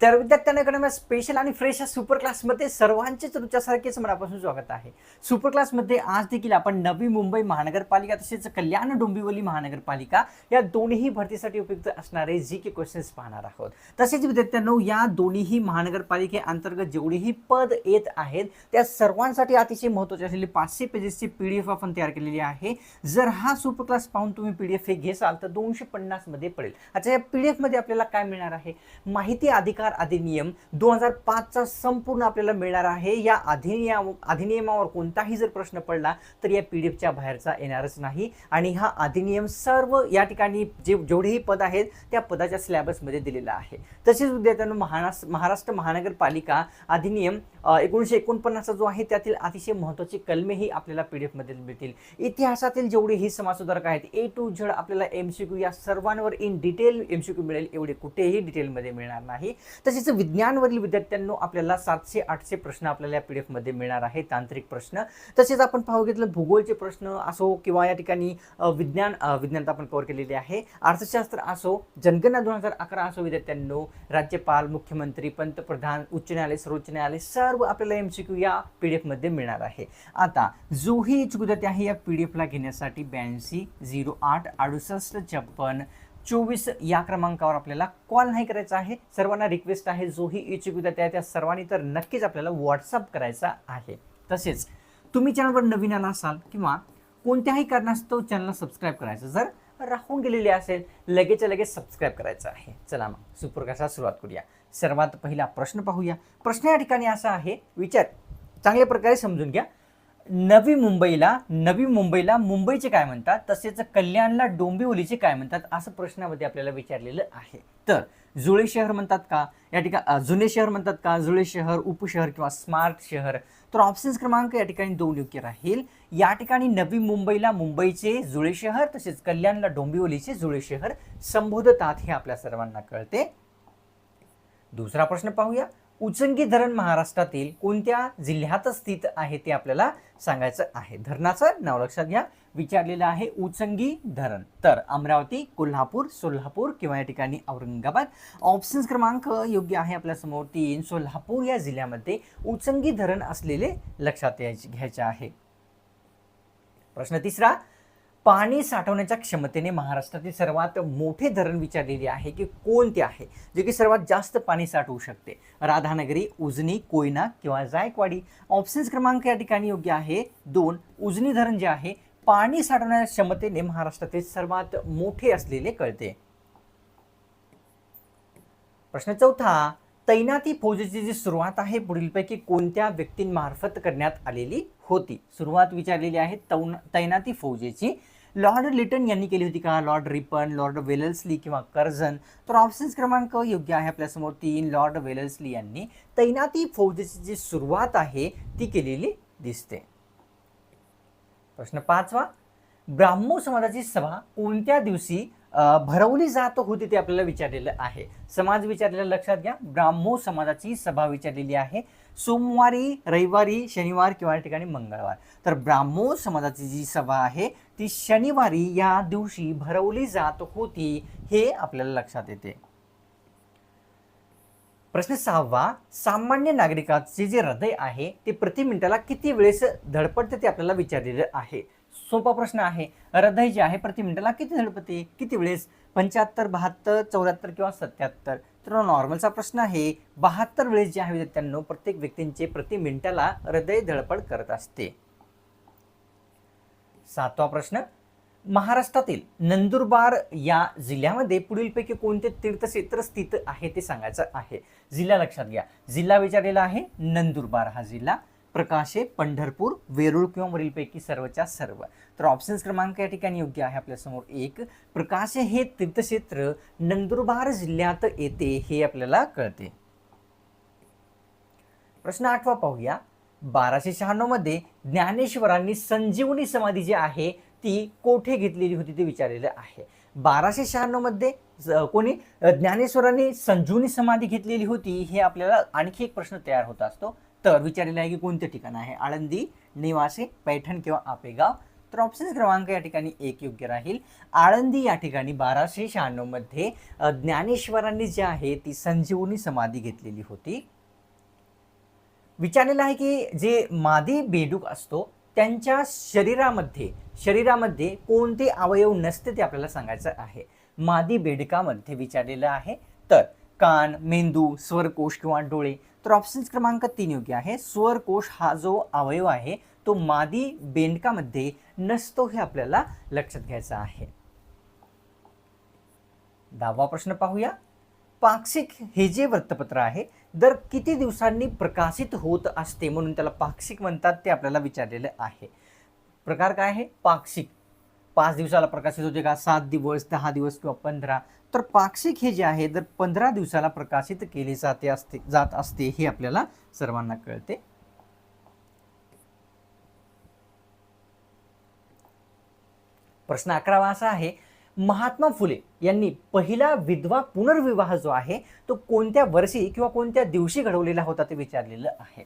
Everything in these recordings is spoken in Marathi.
तर विद्यार्थ्यांकडे स्पेशल आणि फ्रेश सुपर क्लासमध्ये सर्वांचेच तुमच्यासारखेच मनापासून स्वागत आहे. सुपर क्लासमध्ये आज देखील आपण नवी मुंबई महानगरपालिका तसेच कल्याण डोंबिवली महानगरपालिका या दोन्ही भरतीसाठी उपयुक्त असणारे जी के क्वेश्चन्स पाहणार आहोत. तसेच विद्यार्थ्यांनो या दोन्हीही महानगरपालिकेअंतर्गत जेवढेही पद येत आहेत त्या सर्वांसाठी अतिशय महत्त्वाचे असलेली पाचशे पेजेसची पी डी एफ आपण तयार केलेली आहे. जर हा सुपर क्लास पाहून तुम्ही पी डी एफ हे घेसाल तर दोनशे पन्नासमध्ये पडेल. अच्छा या पी डी एफमध्ये आपल्याला काय मिळणार आहे? माहिती अधिकार अधिनियम दोन हजार पाचचा संपूर्ण आपल्याला मिळणार आहे. या अधिनियम अधिनियमावर कोणताही जर प्रश्न पडला तर या पी डी एफच्या बाहेरचा येणारच नाही. आणि हा अधिनियम सर्व या ठिकाणी जे जेवढेही पद आहेत त्या पदाच्या स्लॅबसमध्ये दिलेला आहे. तसेच विद्यार्थ्यांना महाराष्ट्र महाराष्ट्र महानगरपालिका अधिनियम एकोणीसशे एकोणपन्नासचा जो आहे त्यातील अतिशय महत्त्वाची कलमेही आपल्याला पी डी एफमध्ये मिळतील. इतिहासातील जेवढेही समाजसुधारक आहेत ए टू झड आपल्याला एम सी क्यू या सर्वांवर in detail M C Q मिळेल एवढे कुठेही डिटेलमध्ये मिळणार नाही. तसेच विज्ञानवरील विद्यार्थ्यांनो आपल्याला सातशे आठशे प्रश्न आपल्याला या पी डी एफमध्ये मिळणार आहे तांत्रिक प्रश्न. तसेच आपण पाहू घेतलं भूगोलचे प्रश्न असो किंवा या ठिकाणी विज्ञान विज्ञान आपण कव्हर केलेले आहे. अर्थशास्त्र असो जनगणना दोन हजार अकरा असो विद्यार्थ्यांनो राज्यपाल मुख्यमंत्री पंतप्रधान उच्च न्यायालय सर्वोच्च न्यायालय सर्व आपल्याला एम सी क्यू या पी डी एफमध्ये मिळणार आहे. आता जोही इच्छुक विद्यार्थी आहे या पी डी एफला घेण्यासाठी ब्याऐंशी झिरो आठ अडुसष्ट छप्पन चोवीस या क्रमांकावर आपल्याला कॉल नाही करायचा आहे. सर्वांना रिक्वेस्ट आहे जोही इच्छुक विद्यार्थी आहे त्या सर्वांनी तर नक्कीच आपल्याला व्हॉट्सअप करायचा आहे. तसेच तुम्ही चॅनलवर नवीन आला असाल किंवा कोणत्याही कारणास्तव चॅनलला सबस्क्राईब करायचं जर राहून गेलेले असेल लगेच लगेच सबस्क्राईब करायचं आहे. चला मग सुप्रकाशाला सुरुवात करूया. सर्वात पहिला प्रश्न पाहूया. प्रश्न या ठिकाणी असा आहे विचार चांगल्या प्रकारे समजून घ्या. नवी मुंबईला नवी मुंबईला मुंबईचे काय म्हणतात? तसेच कल्याणला डोंबिवलीचे काय म्हणतात? असं प्रश्नामध्ये आपल्याला विचारलेलं आहे. तर जुळे शहर म्हणतात का? या ठिकाणी जुने शहर म्हणतात का? जुळे शहर उपशहर किंवा स्मार्ट शहर? तर ऑप्शन्स क्रमांक या ठिकाणी दोन योग्य राहील. या ठिकाणी नवी मुंबईला मुंबईचे जुळे शहर तसेच कल्याणला डोंबिवलीचे जुळे शहर संबोधतात हे आपल्या सर्वांना कळते. दुसरा प्रश्न पाहूया. उचंगी धरण महाराष्ट्रातील कोणत्या जिल्ह्यात स्थित आहे ते आपल्याला सांगायचं आहे? धरणाचं नाव लक्षात घ्या. विचारलेलं आहे उचंगी धरण. तर अमरावती कोल्हापूर सोलापूर किंवा या ठिकाणी औरंगाबाद. ऑप्शन्स क्रमांक योग्य आहे आपल्यासमोर तीन. सोलापूर या जिल्ह्यामध्ये उचंगी धरण असलेले लक्षात यायचे घ्यायचे आहे. प्रश्न तिसरा पाणी साठवण्याच्या क्षमतेने महाराष्ट्रातील सर्वात मोठे धरण विचारलेले आहे की कोणते आहे? जे की सर्वात जास्त पाणी साठवू शकते. राधानगरी उजनी कोयना किंवा जायकवाडी. ऑप्शन्स क्रमांक या ठिकाणी योग्य आहे. दोन उजनी धरण जे आहे पाणी साठवण्याच्या क्षमतेने महाराष्ट्रातील सर्वात मोठे असलेले कळते. प्रश्न चौथा तैनाती फौजेची जी सुरुवात आहे पुढीलपैकी कोणत्या व्यक्तींमार्फत करण्यात आलेली होती? सुरुवात विचारलेली आहे तौन तैनाती फौजेची. लॉर्ड लिटन यांनी केली होती का? लॉर्ड रिपन लॉर्ड वेलल्सली किंवा कर्झन? तर ऑप्शन्स क्रमांक योग्य आहे आपल्यासमोर तीन. लॉर्ड वेलल्सली यांनी तैनाती फौजेची जी सुरुवात आहे ती केलेली दिसते. प्रश्न पाचवा. ब्राह्मो समाजाची सभा कोणत्या दिवशी भरवली जात होती ते आपल्याला विचारलेलं आहे. समाज विचारलेला लक्षात घ्या. ब्राह्मो समाजाची सभा विचारलेली आहे. सोमवारी रविवारी शनिवार किंवा या ठिकाणी मंगळवार. तर ब्राह्मो समाजाची जी सभा आहे ती शनिवारी या दिवशी भरवली जात होती हे आपल्याला लक्षात येते. प्रश्न सहावा सामान्य नागरिकाचे जे हृदय आहे ते प्रति मिनिटाला किती वेळेस धडपडते ते आपल्याला विचारलेलं आहे. सोपा प्रश्न आहे. हृदय जे आहे प्रति मिनिटाला किती धडपते किती वेळेस? पंच्याहत्तर बहात्तर चौऱ्याहत्तर किंवा सत्याहत्तर? तर नॉर्मलचा प्रश्न आहे. बहात्तर वेळेस जे आहे विद्यार्थ्यांनो प्रत्येक व्यक्तींचे प्रति मिनिटाला हृदय धडपड करत असते. सातवा प्रश्न. महाराष्ट्रातील नंदुरबार या जिल्ह्यामध्ये पुढीलपैकी कोणते तीर्थक्षेत्र स्थित आहे ते सांगायचं आहे. जिल्हा लक्षात घ्या. जिल्हा विचारलेला आहे नंदुरबार हा जिल्हा. प्रकाशे पंढरपूर वेरूळ किंवा वरीलपैकी सर्वच्या सर्व. तर ऑप्शन्स क्रमांक या ठिकाणी योग्य आहे आपल्यासमोर. एक प्रकाशे हे तीर्थक्षेत्र नंदुरबार जिल्ह्यात येते हे आपल्याला कळते. प्रश्न आठवा पाहूया. बाराशे शहाण्णवमध्ये ज्ञानेश्वरांनी संजीवनी समाधी जी आहे ती कोठे घेतलेली होती ते विचारलेलं आहे. बाराशे शहाण्णवमध्ये कोणी? ज्ञानेश्वरांनी संजीवनी समाधी घेतलेली होती हे आपल्याला आणखी एक प्रश्न तयार होत असतो. तर विचारलेलं आहे की कोणते ठिकाण आहे? आळंदी निवासी पैठण किंवा आपेगाव? तर ऑप्शन क्रमांक या ठिकाणी एक योग्य राहील. आळंदी या ठिकाणी बाराशे शहाण्णवमध्ये ज्ञानेश्वरांनी जी आहे ती संजीवनी समाधी घेतलेली होती. विचारलेलं आहे की जे मादी बेडूक असतो त्यांच्या शरीरामध्ये शरीरामध्ये कोणते अवयव नसते ते आपल्याला सांगायचं आहे. मादी बेडकामध्ये विचारलेलं आहे. तर कान मेंदू स्वरकोश किंवा डोळे. तर ऑप्शन क्रमांक तीन योग्य आहे. स्वरकोश हा जो अवयव आहे तो मादी बेंडकामध्ये नसतो हे आपल्याला लक्षात घ्यायचं आहे. दहावा प्रश्न पाहूया. पाक्षिक हे जे वृत्तपत्र आहे दर किती दिवसांनी प्रकाशित होत असते म्हणून त्याला पाक्षिक म्हणतात ते आपल्याला विचारलेलं आहे. प्रकार काय आहे? पाक्षिक. पाच दिवसाला प्रकाशित होते का? सात दिवस दहा दिवस किंवा पंधरा. तर पाक्षिक हे जे आहे तर पंधरा दिवसाला प्रकाशित केले जाते असते जात असते हे आपल्याला सर्वांना कळते. प्रश्न अकरावा असा आहे महात्मा फुले यांनी पहिला विधवा पुनर्विवाह जो आहे तो कोणत्या वर्षी किंवा कोणत्या दिवशी घडवलेला होता ते विचारलेलं आहे.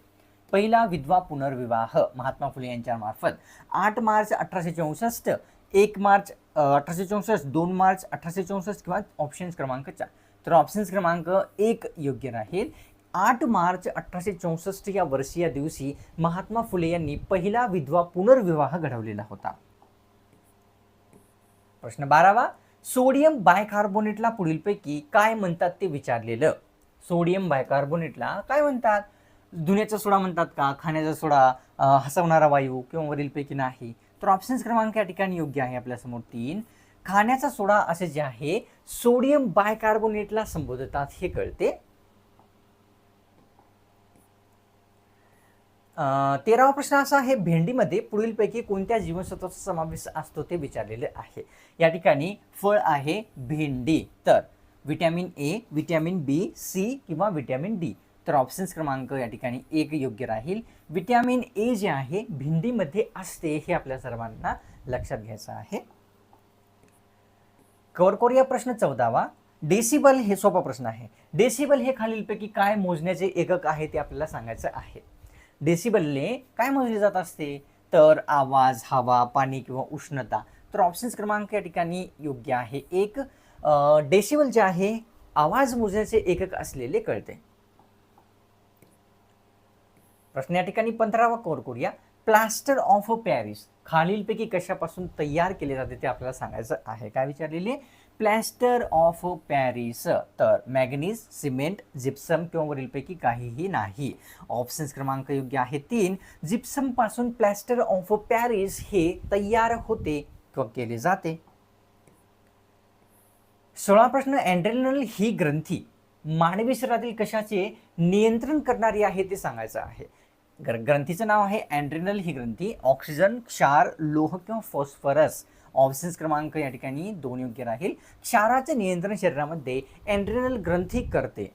पहिला विधवा पुनर्विवाह महात्मा फुले यांच्या मार्फत आठ मार्च अठराशे चौसष्ट एक मार्च अठराशे चौसष्ट दोन मार्च अठराशे चौसष्ट किंवा ऑप्शन्स क्रमांक चार. तर ऑप्शन्स क्रमांक एक योग्य राहील. आठ मार्च अठराशे चौसष्ट या वर्षी या दिवशी महात्मा फुले यांनी पहिला विधवा पुनर्विवाह घडवलेला होता. प्रश्न बारावा सोडियम बायकार्बोनेटला पुढीलपैकी काय म्हणतात ते विचारलेलं? सोडियम बायकार्बोनेटला काय म्हणतात? धुण्याचा सोडा म्हणतात का? खाण्याचा सोडा हसवणारा वायू किंवा वरीलपैकी नाही. तर ऑप्शन्स क्रमांक या ठिकाणी योग्य आहे आपल्यासमोर तीन. खाण्याचा सोडा असे जे आहे सोडियम बायकार्बोनेटला संबोधतात हे कळते. तेरावा प्रश्न असा आहे भेंडीमध्ये पुढीलपैकी कोणत्या जीवनसत्वाचा समावेश असतो ते विचारलेले आहे. या ठिकाणी फळ आहे भेंडी. तर vitamin A vitamin B C किंवा व्हिटॅमिन डी तर ऑप्शन्स क्रमांक या ठिकाणी एक योग्य राहील. विटॅमिन ए जे आहे भिंडीमध्ये असते हे आपल्या सर्वांना लक्षात घ्यायचं आहे. कवर करूया प्रश्न चौदावा. डेसिबल हे सोपा प्रश्न आहे. डेसिबल हे खालीलपैकी काय मोजण्याचे एकक आहे ते आपल्याला सांगायचं आहे. डेसिबलने काय मोजले जात असते? तर आवाज हवा पाणी किंवा उष्णता. तर ऑप्शन्स क्रमांक या ठिकाणी योग्य आहे. एक डेसिबल जे आहे आवाज मोजण्याचे एकक असलेले कळते. प्रश्न या ठिकाणी पंधरावा कोर करूया. प्लास्टर ऑफ पॅरिस खालीलपैकी कशापासून तयार केले जाते ते आपल्याला सांगायचं आहे. काय विचारलेले प्लॅस्टर ऑफ पॅरिस तर मॅग्नीज सिमेंट जिप्सम किंवा वरीलपैकी काहीही नाही. ऑप्शन्स क्रमांक योग्य आहे तीन. जिप्समपासून प्लॅस्टर ऑफ पॅरिस हे तयार होते किंवा केले जाते. सोळा प्रश्न. अँड्रेनल ही ग्रंथी मानवी शरीरातील कशाचे नियंत्रण करणारी आहे ते सांगायचं आहे. ग्रंथीचं नाव आहे अँड्रिनल ही ग्रंथी. ऑक्सिजन क्षार लोह किंवा फॉस्फरस. ऑप्शन्स क्रमांक या ठिकाणी दोन योग्य राहील. क्षाराचे नियंत्रण शरीरामध्ये अँड्रिनल ग्रंथी करते.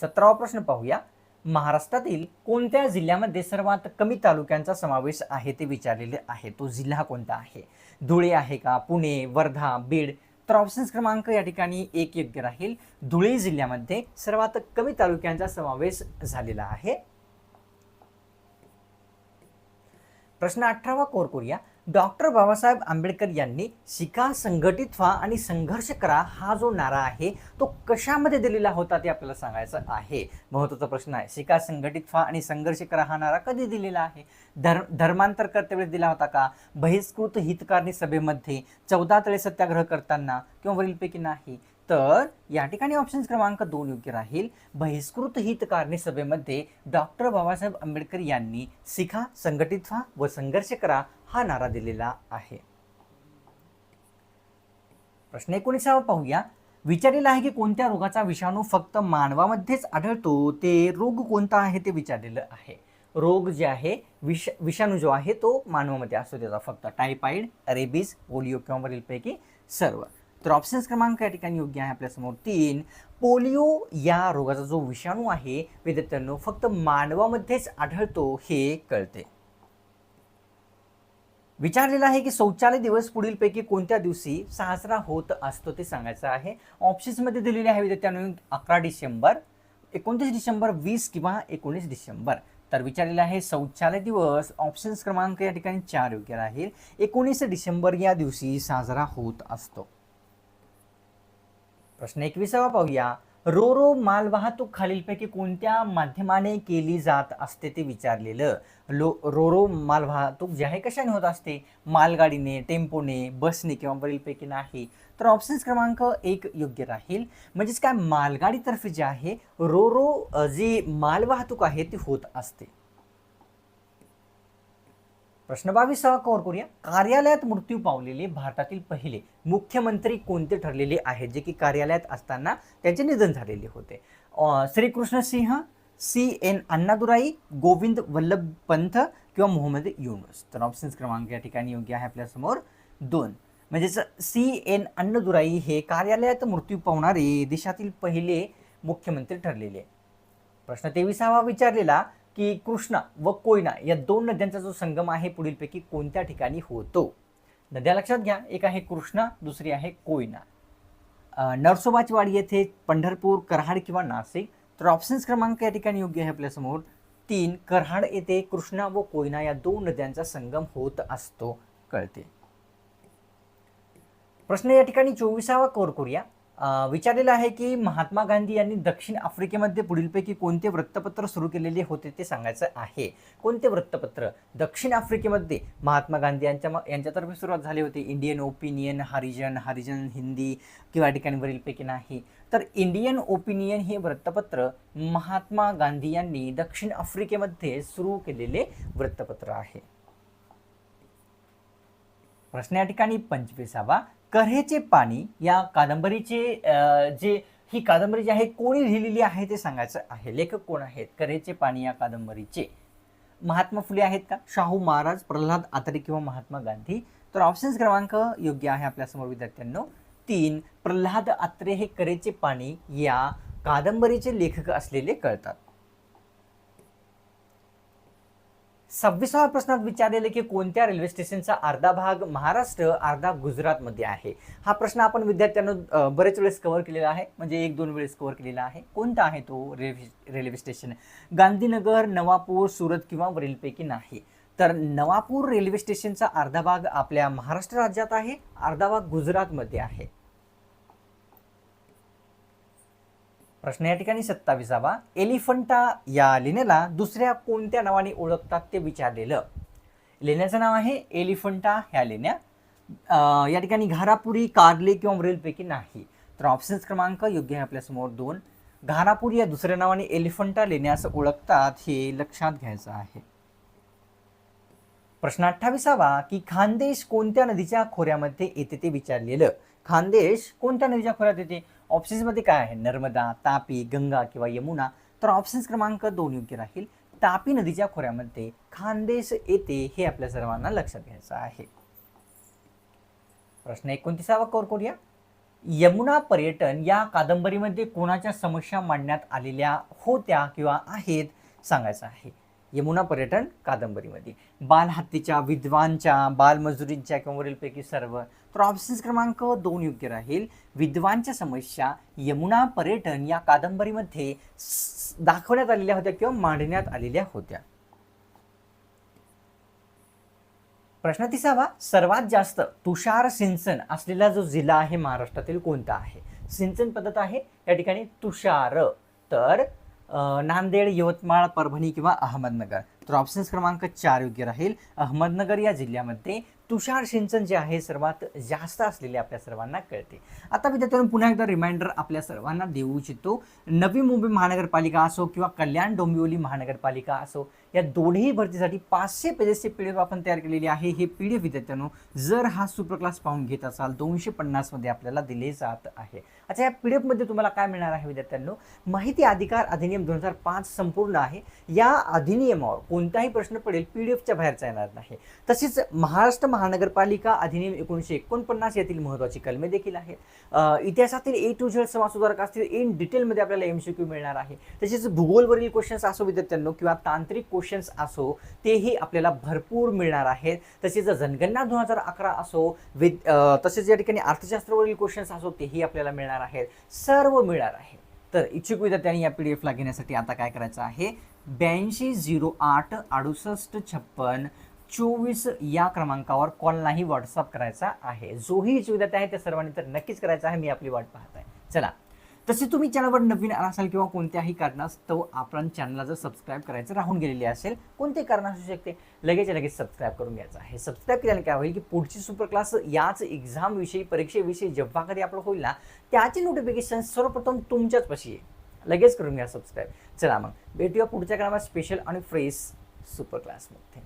सतरावा प्रश्न पाहूया. महाराष्ट्रातील कोणत्या जिल्ह्यामध्ये सर्वात कमी तालुक्यांचा समावेश आहे ते विचारलेले आहे. तो जिल्हा कोणता आहे? धुळे आहे का? पुणे वर्धा बीड तर ऑप्शन क्रमांक या ठिकाणी एक योग्य राहील. धुळे जिल्ह्यामध्ये सर्वात कमी तालुक्यांचा समावेश झालेला आहे. प्रश्न अठरावा कोर करूया. डॉक्टर बाबासाहेब आंबेडकर यांनी शिका संघटित व्हा आणि संघर्ष करा हा जो नारा आहे तो कशामध्ये दिलेला होता ते आपल्याला सांगायचं आहे. महत्त्वाचा प्रश्न आहे शिका संघटित व्हा आणि संघर्ष करा हा नारा कधी दिलेला आहे? धर्म धर्मांतर करतेवेळेस दिला होता का? बहिष्कृत हितकारणी सभेमध्ये चौदा तळे सत्याग्रह करताना किंवा वरीलपैकी नाही तर या ठिकाणी ऑप्शन क्रमांक दोन योग्य राहील. बहिष्कृत हितकारणी सभेमध्ये डॉक्टर बाबासाहेब आंबेडकर यांनी शिखा संघटित व्हा व संघर्ष करा हा नारा दिलेला आहे. प्रश्न एकोणीसावा पाहूया. विचारलेला आहे की कोणत्या रोगाचा विषाणू फक्त मानवामध्येच आढळतो? ते रोग कोणता आहे ते विचारलेलं आहे. रोग जे आहे विष विषाणू जो आहे तो मानवामध्ये असतो. त्याचा फक्त टायफाईड रेबीज पोलिओ किंवा वरीलपैकी सर्व. तर ऑप्शन्स क्रमांक या ठिकाणी योग्य आहे आपल्यासमोर. तीन पोलिओ या रोगाचा जो विषाणू आहे विद्यार्थ्यांनो फक्त मानवामध्येच आढळतो हे कळते. विचारलेलं आहे की शौचालय दिवस पुढीलपैकी कोणत्या दिवशी साजरा होत असतो ते सांगायचं आहे. ऑप्शन्समध्ये दिलेले आहे विद्यार्थ्यांनो अकरा डिसेंबर एकोणतीस डिसेंबर वीस किंवा एकोणीस डिसेंबर. तर विचारलेलं आहे शौचालय दिवस ऑप्शन्स क्रमांक या ठिकाणी चार योग्य राहील. एकोणीस डिसेंबर या दिवशी साजरा होत असतो. प्रश्न एकविसावा पाहूया. रो रो मालवाहतूक खालीलपैकी कोणत्या माध्यमाने केली जात असते ते विचारलेलं. लो रो रो मालवाहतूक जे आहे कशाने होत असते? मालगाडीने टेम्पोने बसने किंवा वरीलपैकी नाही. तर ऑप्शन्स क्रमांक एक योग्य राहील. म्हणजेच काय? मालगाडीतर्फे जे आहे रो रो जी मालवाहतूक आहे ती होत असते. प्रश्न बावीसावा कव्हर करूया. कार्यालयात मृत्यू पावलेले भारतातील पहिले मुख्यमंत्री कोणते ठरलेले आहेत? जे की कार्यालयात असताना त्यांचे निधन झालेले होते. श्रीकृष्ण सिंह सी एन अण्णादुराई गोविंद वल्लभ पंत किंवा मोहम्मद युनुस. तर ऑप्शन्स क्रमांक या ठिकाणी योग्य आहे आपल्यासमोर दोन. म्हणजेच सी एन अण्णादुराई हे कार्यालयात मृत्यू पावणारे देशातील पहिले मुख्यमंत्री ठरलेले. प्रश्न तेविसावा विचारलेला की कृष्णा व कोयना या दोन नद्यांचा जो संगम आहे पुढीलपैकी कोणत्या ठिकाणी होतो? नद्या लक्षात घ्या. एक आहे कृष्णा दुसरी आहे कोयना. नरसोबाचीवाडी येथे पंढरपूर कराड किंवा नाशिक तर ऑप्शन्स क्रमांक या ठिकाणी योग्य आहे आपल्यासमोर. तीन कराड येथे कृष्णा व कोयना या दोन नद्यांचा संगम होत असतो. कळते. प्रश्न या ठिकाणी चोवीसावा कोर करूया. विचारलेलं आहे की महात्मा गांधी यांनी दक्षिण आफ्रिकेमध्ये पुढीलपैकी कोणते वृत्तपत्र सुरू केलेले होते ते सांगायचं आहे. कोणते वृत्तपत्र? दक्षिण आफ्रिकेमध्ये महात्मा गांधी यांच्या यांच्यातर्फे सुरुवात झाली होती. इंडियन ओपिनियन हरिजन हरिजन हिंदी किंवा या ठिकाणी वरीलपैकी नाही. तर इंडियन ओपिनियन हे वृत्तपत्र महात्मा गांधी यांनी दक्षिण आफ्रिकेमध्ये सुरू केलेले वृत्तपत्र आहे. प्रश्न या ठिकाणी पंचवीसावा. कऱ्हेचे पाणी या कादंबरीचे जे ही कादंबरी जी आहे कोणी लिहिलेली आहे ते सांगायचं आहे. लेखक कोण आहेत? कऱ्हेचे पाणी या कादंबरीचे. महात्मा फुले आहेत का? शाहू महाराज प्रल्हाद आत्रे किंवा महात्मा गांधी. तर ऑप्शन्स क्रमांक योग्य आहे आपल्यासमोर विद्यार्थ्यांनो. तीन प्रल्हाद आत्रे हे करेचे पाणी या कादंबरीचे लेखक असलेले कळतात. सव्वीसाव्या प्रश्नात विचारलेले की कोणत्या रेल्वे स्टेशनचा अर्धा भाग महाराष्ट्र अर्धा गुजरातमध्ये आहे? हा प्रश्न आपण विद्यार्थ्यांना बरेच वेळेस कव्हर केलेला आहे. म्हणजे एक दोन वेळेस कव्हर केलेला आहे. कोणता आहे तो railway railway station Gandhinagar Navapur Surat किंवा वरीलपैकी नाही. तर नवापूर रेल्वे स्टेशनचा अर्धा भाग आपल्या महाराष्ट्र राज्यात आहे अर्धा भाग गुजरातमध्ये आहे. प्रश्न या ठिकाणी सत्ताविसावा. एलिफंटा या लेण्याला दुसऱ्या कोणत्या नावाने ओळखतात ते विचारलेलं. लेण्याचं नाव आहे एलिफंटा ह्या लेण्या. या ठिकाणी घारापुरी कार्ले किंवा मरेलपैकी नाही. तर ऑप्शन्स क्रमांक योग्य आहे आपल्यासमोर दोन. घारापुरी या दुसऱ्या नावाने एलिफंटा लेण्यास ओळखतात हे लक्षात घ्यायचं आहे. प्रश्न अठ्ठावीसावा की खानदेश कोणत्या नदीच्या खोऱ्यामध्ये येते ते विचारलेलं. खानदेश कोणत्या नदीच्या खोऱ्यात येते? ऑप्शन्समध्ये काय आहे? नर्मदा तापी गंगा किंवा यमुना. तर ऑप्शन्स क्रमांक दोन योग्य राहील. तापी नदीच्या खोऱ्यामध्ये खानदेश येते हे आपल्या सर्वांना लक्षात घ्यायचं आहे. प्रश्न एकोणतीसावा कोर करूया. यमुना पर्यटन या कादंबरीमध्ये कोणाच्या समस्या मांडण्यात आलेल्या होत्या किंवा आहेत? सांगायचं आहे. यमुना पर्यटन कादंबरीमध्ये. बालहत्येच्या विद्वांच्या बालमजुरींच्या किंवा वरीलपैकी सर्व तर ऑप्शन्स क्रमांक दोन योग्य राहील. विद्वांच्या समस्या यमुना पर्यटन या कादंबरीमध्ये दाखवण्यात आलेल्या होत्या किंवा मांडण्यात आलेल्या होत्या. प्रश्न तिसावा सर्वात जास्त तुषार सिंचन असलेला जो जिल्हा आहे महाराष्ट्रातील कोणता आहे? सिंचन पद्धत आहे या ठिकाणी तुषार. तर नांदेड यवतमाळ परभणी किंवा अहमदनगर. तर ऑप्शन्स क्रमांक चार योग्य राहील. अहमदनगर या जिल्ह्यामध्ये तुषार सिंचन जे आहे सर्वात जास्त असलेले आपल्या सर्वांना कळते. आता विद्यार्थ्यांनी पुन्हा एकदा रिमाइंडर आपल्या सर्वांना देऊ इच्छितो. नवी मुंबई महानगरपालिका असो किंवा कल्याण डोंबिवली महानगरपालिका असो या दोन्ही भरतीसाठी पाचशे पेजेसचे पी डी एफ आपण तयार केलेली आहे. हे पी डी एफ विद्यार्थ्यांनो जर हा सुपर क्लास पाहून घेत असाल दोनशे पन्नासमध्ये आपल्याला दिले जात आहे. अच्छा या पी डी एफमध्ये तुम्हाला काय मिळणार आहे विद्यार्थ्यांनो? माहिती अधिकार अधिनियम दोन हजार पाच संपूर्ण आहे. या अधिनियमावर कोणताही प्रश्न पडेल पी डी एफच्या बाहेरचा येणार नाही. तसेच महाराष्ट्र महानगरपालिका अधिनियम एकोणीसशे एकोणपन्नास यातील महत्त्वाची कलमे देखील आहेत. इतिहासातील ए टू झेड समाज सुधारक असतील इन डिटेलमध्ये आपल्याला एम सी क्यू मिळणार आहे. तसेच भूगोलवरील क्वेश्चन्स असो विद्यार्थ्यांनो किंवा तांत्रिक क्वेश्चन्स असो तेही आपल्याला भरपूर मिळणार आहेत. तसेच जनगणना दोन हजार अकरा असो विद तसेच या ठिकाणी अर्थशास्त्रावरील क्वेश्चन्स असो तेही आपल्याला मिळणार आहेत. सर्व मिळणार आहे. तर इच्छुक विद्यार्थ्यांनी या पी डी एफला घेण्यासाठी आता काय करायचं आहे? ब्याऐंशी झिरो आठ अडुसष्ट छप्पन चोवीस या क्रमांकावर कॉलनाही व्हॉट्सअप करायचा आहे. जोही इच्छुक विद्यार्थी आहे त्या सर्वांनी तर नक्कीच करायचा आहे. मी आपली वाट पाहत आहे. चला. तसे तुम्ही चॅनलवर नवीन आला असाल किंवा कोणत्याही कारणास्तव आपण चॅनलला जर सबस्क्राईब करायचं राहून गेलेले असेल कोणते कारण असू शकते? लगेच लगेच सबस्क्राईब करून घ्यायचं आहे. सबस्क्राईब केल्याने काय होईल की पुढची सुपर क्लास याच एक्झामविषयी परीक्षेविषयी जेव्हा कधी आपलं होईल ना त्याची नोटिफिकेशन सर्वप्रथम तुमच्याच पाशी आहे लगेच करून घ्या सबस्क्राईब चला मग भेटूया पुढच्या क्रमात स्पेशल आणि फ्रेश सुपर क्लासमध्ये